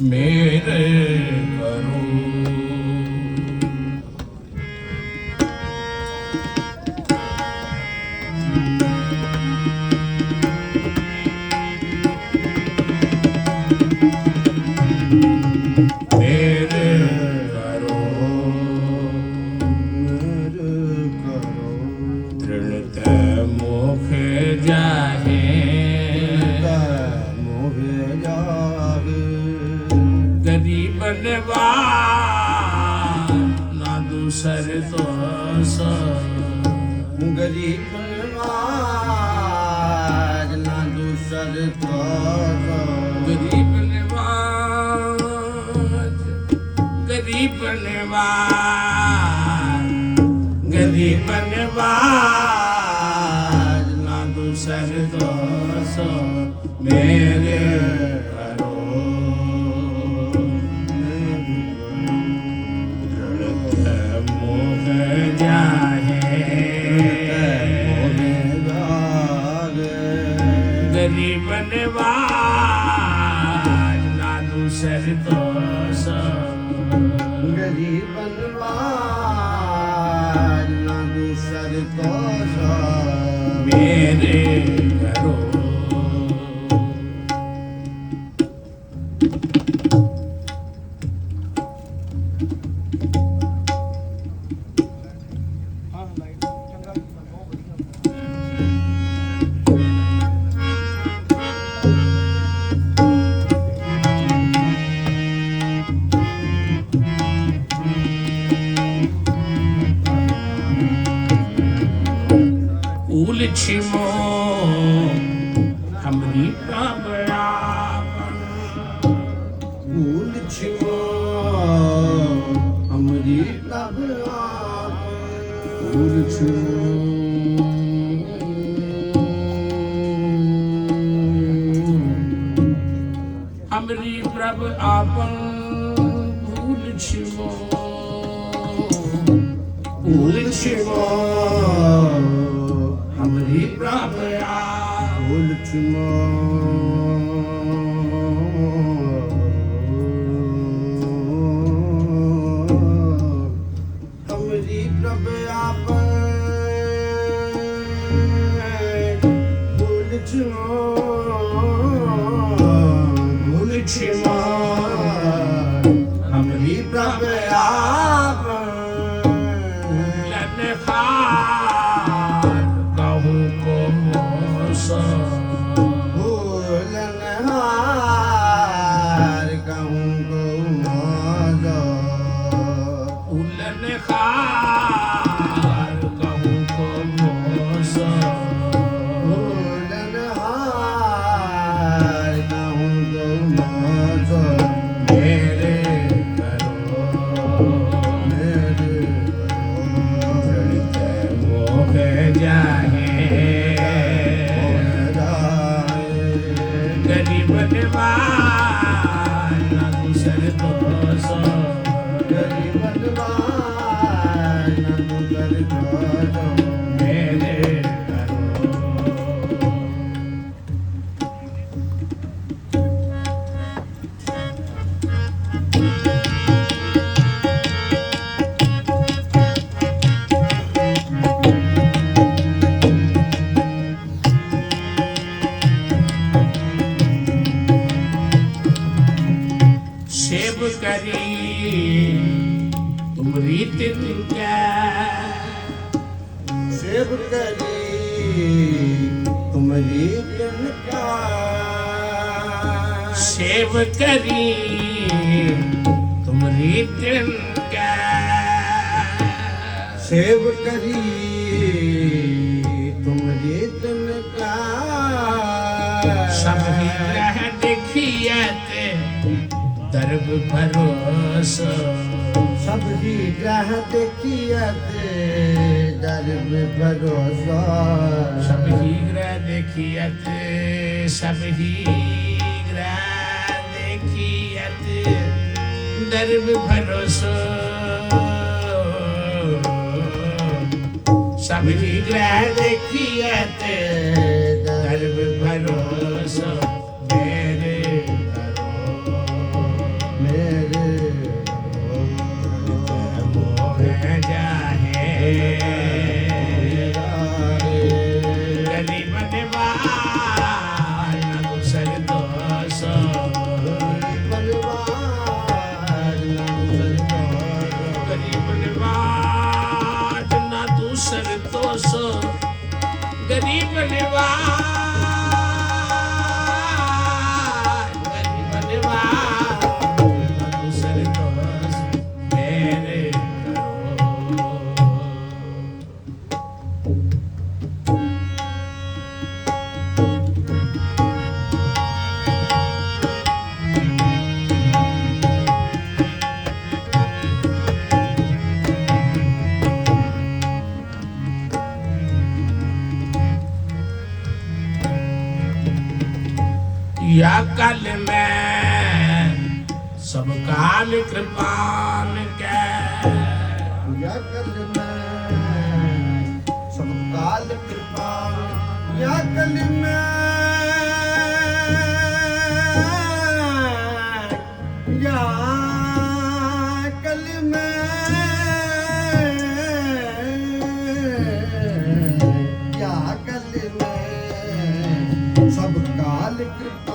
ਮੇਰੇ ਕਰੋ ਗਰੀਬ ਨਵਾਜ ਨਾ ਦੂਸਰ ਤੋਸ ਗਰੀਬ ਨਵਾਜ ਗਰੀਬ ਨਵਾਜ। ਤੋਸ ਗਰੀਬ ਨਵਾਜ ਨਾ ਦੂਸਰ ਤੋਸ ਮੇਰੇ ਪ੍ਰਭਰਾ ਭੂਲ ਛਿਮੋ ਅਮਰੀ ਪ੍ਰਭ ਆਪ ਭੂਲ ਪ੍ਰਭ ਆਪਨ ਭੂਲ ਛਿਮੋ ਆਪ करी तुम रीत क्या सेव करी तुम्हारी का सब ही रह देखियत दर्ब भरोसा सबरी ग्रह देखियत दर्ब भरोसा सब ही ग्रह देखियत सब ही ग्रह દર્વ ભરોસો સબરી ગ્રહ દેખિયત દર્વ ભરોસો મેરે મેરે મોહ જાહે किया कल मैं सब काल कृपान के किया कल मैं सब काल कृपान किया कल मैं या कल मैं या कल मैं सब काल कृपान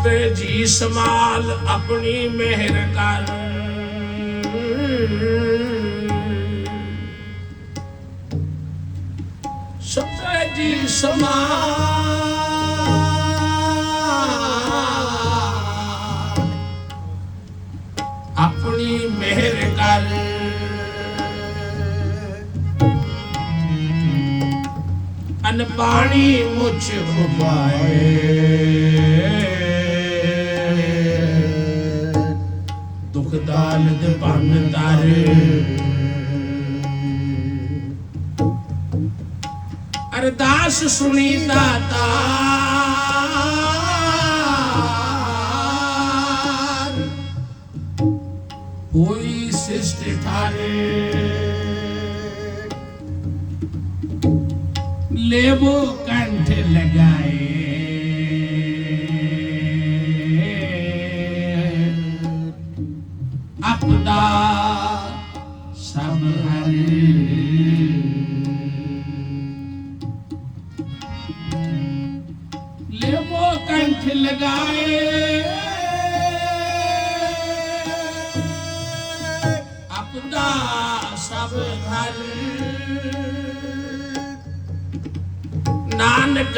ਸਭੇ ਜੀ ਸਮਾਲ ਆਪਣੀ ਮਿਹਰ ਕਰ। ਸਭੇ ਜੀ ਸਮਾਲ ਆਪਣੀ ਮਿਹਰ ਕਰ। ਅਨ ਪਾਣੀ ਮੁਝ ਉਪਾਏ σου σουνίτα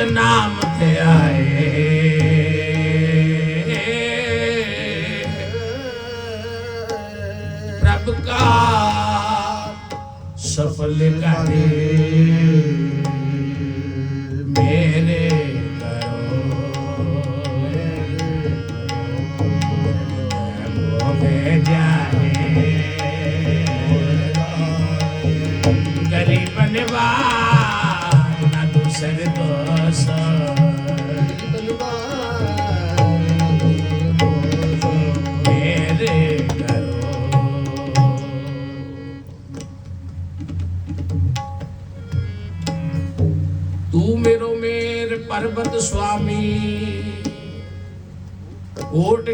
ਨਾਨਕ ਨਾਮ ਤੇ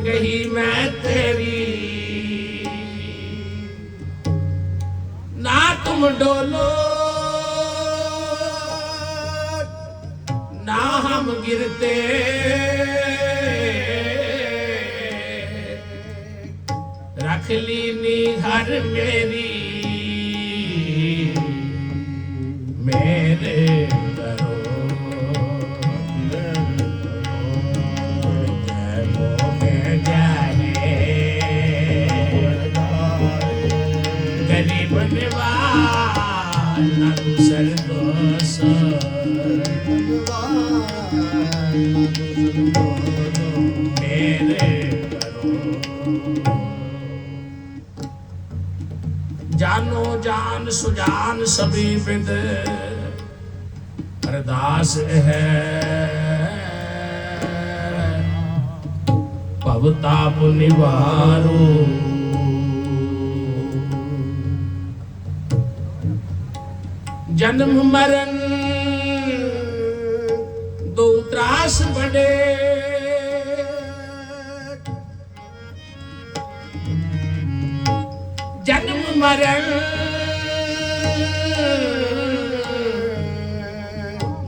ਗਈ ਮੈਂ ਤੇਰੀ। ਨਾ ਤੁਮ ਡੋਲੋ ਨਾ ਹਮ ਗਿਰਤੇ ਰੱਖ ਲੀਨੀ ਹਰ ਮੇਰੀ ਮੇਰੇ। ਮੇਰੇ ਕਰੋ ਜਾਨੋ ਜਾਨ ਸੁਜਾਨ ਸਭੀ ਬਿਦ ਅਰਦਾਸ ਹੈ ਭਵ ਤਾਪ ਨਿਵਾਰੋ ਜਨਮ ਮਰਨ ਮਰਨ।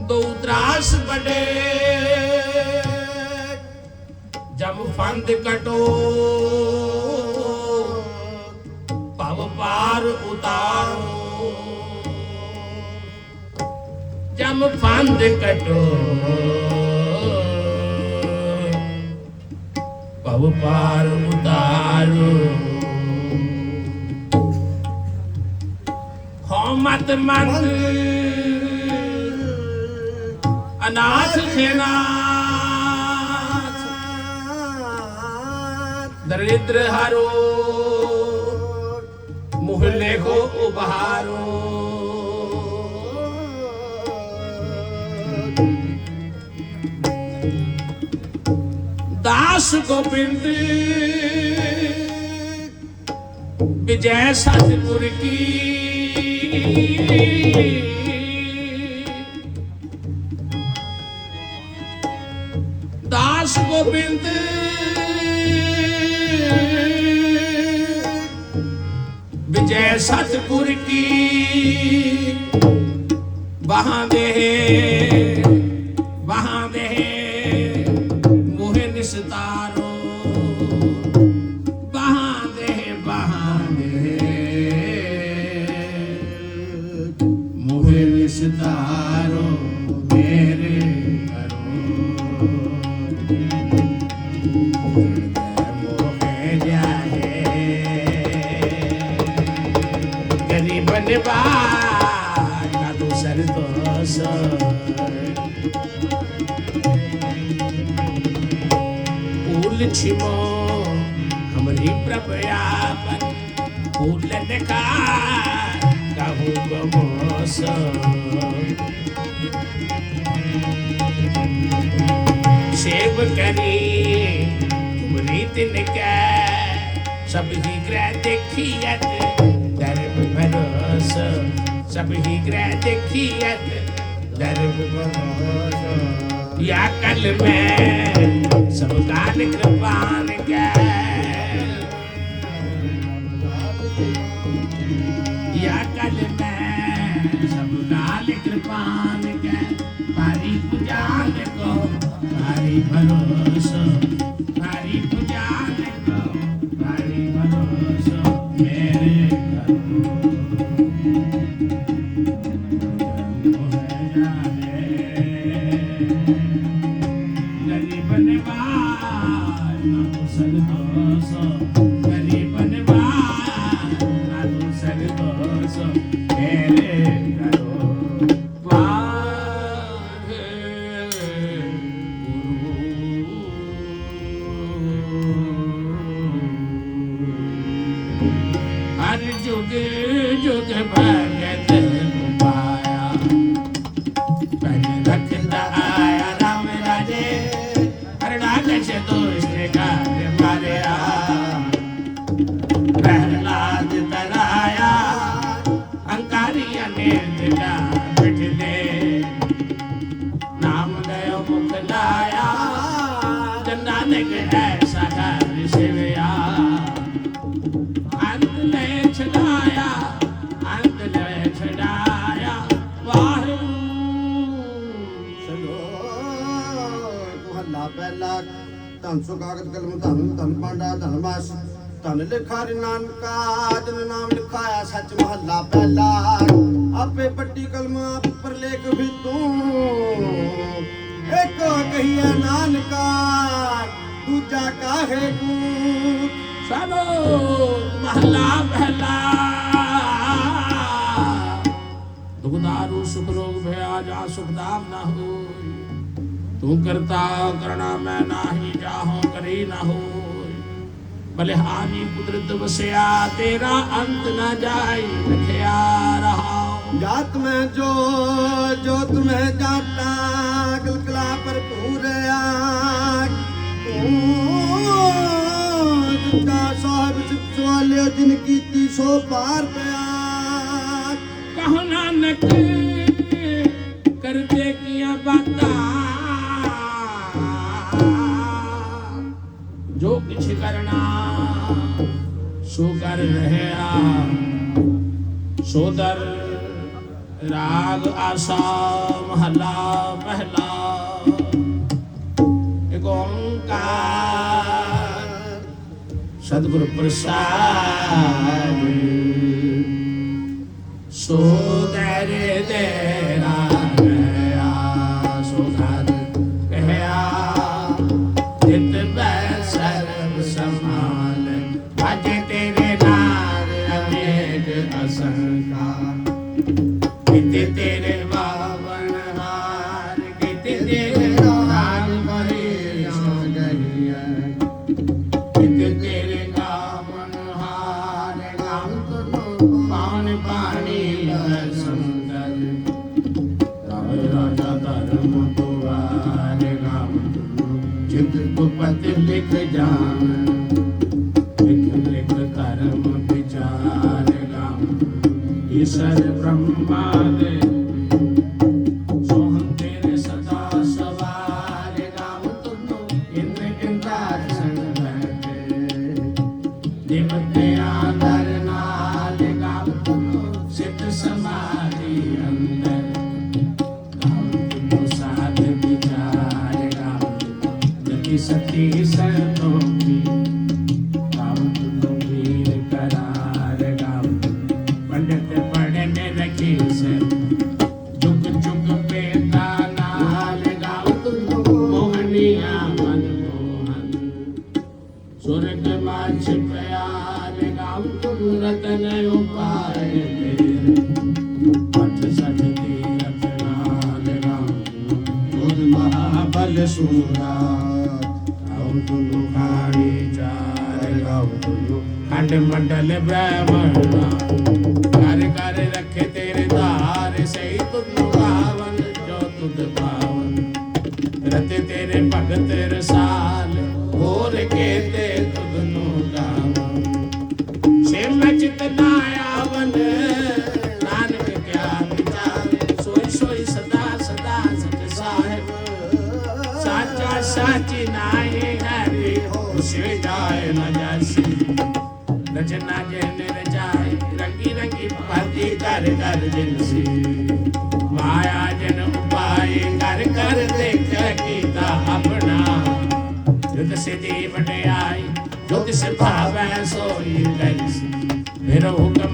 ਦੋ ਤਰਾਸ ਬੜੇ ਜਬ ਫੰਦ ਕਟੋ। ਭਵ ਪਾਰ ਉਤਾਰੋ। ਜਮ ਫੰਦ ਕਟੋ। ਭਵ ਪਾਰ ਉਤਾਰੋ। ਮਤ ਮਤ ਅਨਾਥ ਖੇਨਾਥ ਦਰਿਦ੍ਰ ਹਰੋ। ਮੁਹੱਲੇ ਕੋ ਉਭਾਰੋ। ਦਾਸ ਗੋਬਿੰਦ। ਵਿਜੈ ਸਤਿਗੁਰ ਕੀ ਦਾਸ ਗੋਬਿੰਦ ਵਿਜੈ ਸਤਿਗੁਰ ਕੀ ਬਾਹਾਂ ਦੇ सेव करी तुम रीत निका सब ही ग्रह देखियत दर्ब भरोस सब ही ग्रह भरोस या कल में सब काल कृपान के ਯਾ ਕਲ ਮੈਂ ਸਭ ਨਾਲ ਕਿਰਪਾਨ ਕੈ। ਭਾਰੀ ਪੁਜਾਨ ਕੋ ਭਾਰੀ ਭਰੋਸੋ ਭਾਰੀ जुग भगत ਧੰਨ ਸੋ ਕਾਗਦ ਕਲਮ, ਧੰਨ ਧੰਨ ਪਾਂਡਾ, ਧੰਨ ਮਾਸ ਧੰਨ ਲਿਖਾ ਰੇ ਨਾਨਕਾ, ਜਨ ਨਾਮ ਲਿਖਾਇਆ ਸੱਚ ਮਹੱਲਾ ਪਹਿਲਾ। ਆਪੇ ਪੱਟੀ ਕਲਮ ਆਪ ਲੇਖ ਵੀ ਤੂੰ ਇੱਕ ਕਹੀਏ ਨਾਨਕਾ, ਦੂਜਾ ਕਾਹੇ ਕੂ ਸਾਲੋ ਮਹਲਾ ਪਹਿਲਾ। ਦੁਖਦਾਰੂ ਸੁਖ ਰੋਗ ਭਇਆ ਜਾ ਸੁਖਦਾਮ ਨਾ ਹੋਈ। ਤੂੰ ਕਰਤਾ ਕਰਣਾ ਮੈਂ ਨਾਹੀ ਜਾਹੋ ਕਰੀ ਨਾ ਹੋਈ ਬਲਿਹਾਨੀ ਕੁਦਰਤ ਵਸਿਆ ਤੇਰਾ ਅੰਤ ਨਾ ਜਾਈ ਰਖਿਆ ਰਹਾ ਜਾਤ ਮੈਂ ਜੋ ਜੋਤ ਮੈਂ ਜਾਤਾ ਕਲਕਲਾ ਭਰਪੂਰ ਆ ਤੂੰ ਜਿੱਤਾ ਸਾਹਿਬ ਸਵਾਲਿਓ ਜਿਨ ਕੀਤੀ ਸੋ ਪਾਰ ਪਿਆ ਕਹੋ ਨਾਨਕ ਕਰਦੇ ਕੀਆਂ ਬਾਤਾਂ ਜੋ ਕਿਛ ਕਰਨਾ, ਸੋ ਕਰ ਰਹਿਆ। ਸੋਦਰ ਰਾਗ ਆਸਾ, ਮਹਲਾ, ਮਹਿਲਾ। ਏਕ ਓੰਕਾਰ ਸਤਿਗੁਰ ਪ੍ਰਸਾਦ। ਸੋ ਦਰੇ ਕੁਪਤ ਲਿਖ ਜਾਣ ਲਿਖ ਲਿਖ ਧਰਮ ਵਿਚਾਰ ਗਾਮ ਈਸ਼ਰ ਬ੍ਰਹਮਾ ਪਾਵਨ। ਰਤੇ ਤੇਰੇ ਭਗਤ ਰਸਾਲ, ਹੋਰ ਕੇਤੇ ਤੁਧ ਨੂੰ ਗਾਵਨ। ਸਿਮ ਚਿਤ ਨਾ ਆਵਨ, ਨਾਨਕ ਕਿਆ ਵਿਚਾਰ ਸੋਈ ਸੋਈ ਸਦਾ ਸਦਾ ਸਚ ਸਾਹਿਬ। ਸਾਚਾ ਸਾਚੀ ਨਾਹੀ ਹਰੀ ਉਸੇ ਜਾਏ ਨਾ ਜਾਸੀ। ਰਚਨਾ ਜਨ ਰਚਾਈ ਰੰਗੀ ਰੰਗੀ ਭਾਤੀ ਕਰ ਕਰ ਜਿਨਸੀ। ਜੁਦ ਸਿਧੀ ਵਡਿਆਈ ਜੋ ਤਿਸ ਭਾਵੈ ਸੋਈ ਗੈਸੀ ਫਿਰ ਹੁਕਮ